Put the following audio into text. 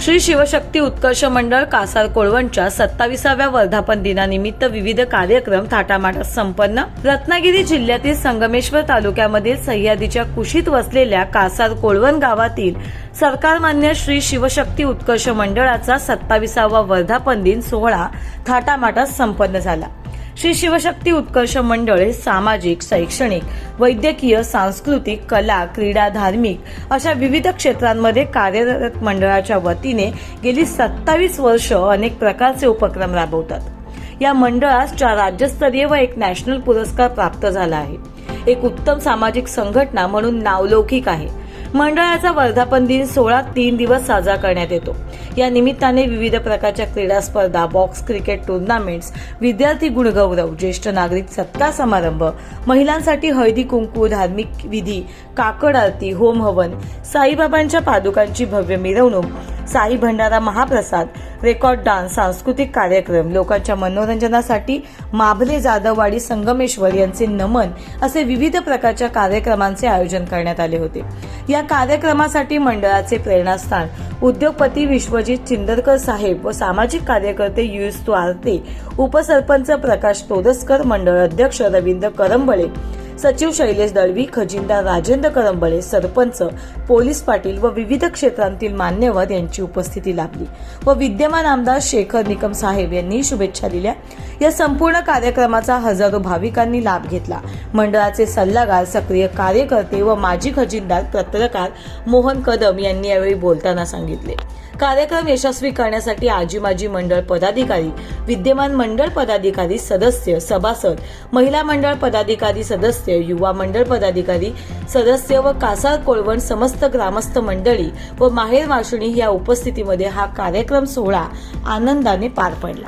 श्री शिवशक्ती उत्कर्ष मंडळ कासार कोळवणच्या सत्ताविसाव्या वर्धापन दिनानिमित्त विविध कार्यक्रम थाटामाटात संपन्न. रत्नागिरी जिल्ह्यातील संगमेश्वर तालुक्यामधील सह्याद्रीच्या कुशीत वसलेल्या कासार कोळवण गावातील सरकारमान्य श्री शिवशक्ती उत्कर्ष मंडळाचा सत्ताविसावा वर्धापन दिन सोहळा थाटामाटात संपन्न झाला. श्री शिवशक्ती उत्कर्ष मंडळ हे सामाजिक शैक्षणिक वैद्यकीय सांस्कृतिक कला क्रीडा धार्मिक अशा विविध क्षेत्रांमध्ये कार्यरत मंडळाच्या वतीने गेली सत्तावीस वर्ष अनेक प्रकारचे उपक्रम राबवतात. या मंडळास चार राज्यस्तरीय व एक नॅशनल पुरस्कार प्राप्त झाला आहे. एक उत्तम सामाजिक संघटना म्हणून नावलौकिक आहे. मंडळाचा वर्धापन दिन सोळा तीन दिवस साजरा करण्यात येतो. या निमित्ताने विविध प्रकारच्या क्रीडा स्पर्धा बॉक्स क्रिकेट टुर्नामेंट्स विद्यार्थी गुणगौरव ज्येष्ठ नागरिक सत्कार समारंभ महिलांसाठी हळदी कुंकू धार्मिक विधी काकड आरती होम हवन साईबाबांच्या पादुकांची भव्य मिरवणूक साई भंडारा महाप्रसाद रेकॉर्ड डान्स सांस्कृतिक कार्यक्रम लोकांच्या मनोरंजनासाठी माभले जाधववाडी संगमेश्वर यांचे नमन असे विविध प्रकारच्या कार्यक्रमांचे आयोजन करण्यात आले होते. या कार्यक्रमासाठी मंडळाचे प्रेरणास्थान उद्योगपती विश्वजित चिंदरकर साहेब व सामाजिक कार्यकर्ते युस्तू आरते उपसरपंच प्रकाश तोदसकर मंडळ अध्यक्ष रवींद्र करंबळे सचिव शैलेश दळवी खजिनदार राजेंद्र करंबळे सरपंच पोलीस पाटील व विविध क्षेत्रांतील मान्यवर यांची उपस्थिती लाभली व विद्यमान आमदार शेखर निकम साहेब यांनी शुभेच्छा दिल्या. या संपूर्ण कार्यक्रमाचा हजारो भाविकांनी लाभ घेतला. मंडळाचे सल्लागार सक्रिय कार्यकर्ते व माजी खजिनदार पत्रकार मोहन कदम यांनी यावेळी बोलताना सांगितले. कार्यक्रम यशस्वी करण्यासाठी आजी माजी मंडळ पदाधिकारी विद्यमान मंडळ पदाधिकारी सदस्य सभासद महिला मंडळ पदाधिकारी सदस्य युवा मंडळ पदाधिकारी सदस्य व कासार कोळवण समस्त ग्रामस्थ मंडळी व माहेर वाशिणी या उपस्थितीमध्ये हा कार्यक्रम सोहळा आनंदाने पार पडला.